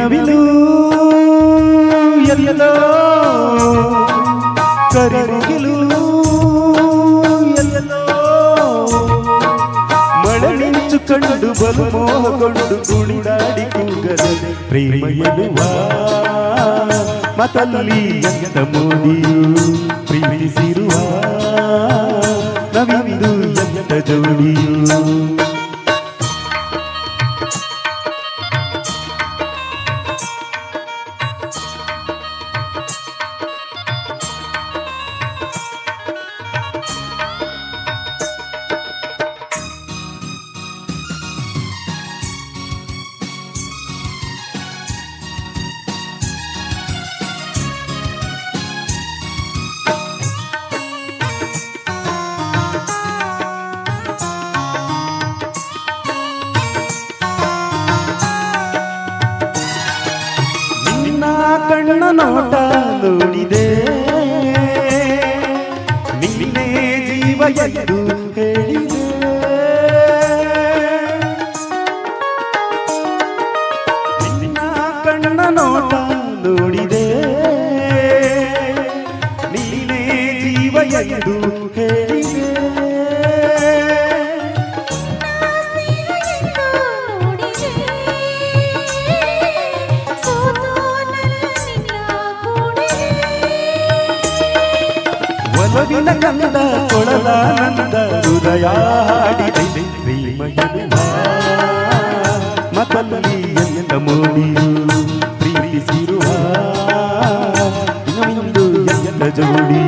ಗಿರಿನವಿಲು ಎಲ್ಲೋ ಕರಿಮುಗಿಲು ಎಲ್ಲೋ ಮಳೆ ಮಿಂಚು ಕಂಡು ಬಲು ಮೋಹಗೊಂಡು ಕುಣಿದಾಡಿ ಕೂಗದೆ ಪ್ರೇಮ ಎನ್ನುವ ಮತಲ್ಲಿ ಎಂತ ಮೋದಿಯು ಪ್ರೀತಿಸಿರುವ ನವಿಂದು ಎಂತ ಜೋಡಿಯು ಕಣ್ಣ ನೋಟ ನೋಡಿದೆ. ನೀನೇ ಜೀವ ಎಂದು ಕೊಡವಿನ ಕಂದ ಕೊಳಲಾನಂದ ಹೃದಯ ಹಾಡಿದೆ ಮತಲ್ಲಿ ಎಂದ ಮೂಡಿರು ಎಲ್ಲ ಜೋಡಿ?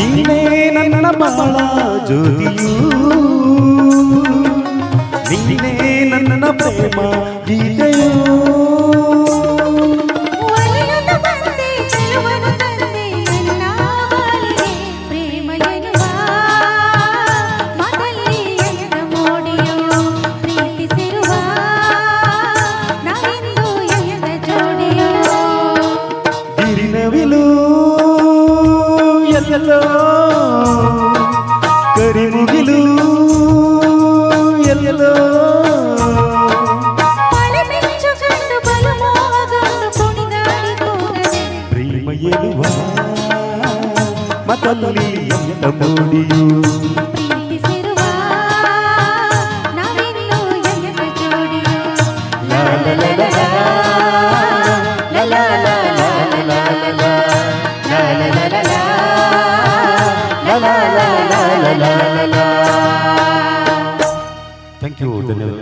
ಎಂದ ಜೋಡಿಯು ನೀನೇ ನನ್ನ ಬಾಳ ಜ್ಯೋತಿಯು ನೀನೇ ನನ್ನ ಪ್ರೇಮ ಗೀತೆಯು ಗಿರಿನವಿಲು కళ్ళలో కరిముగిలు ఎల్లో. ప్రేమ ఎలువా మతల్లి ఎంత మూడియు.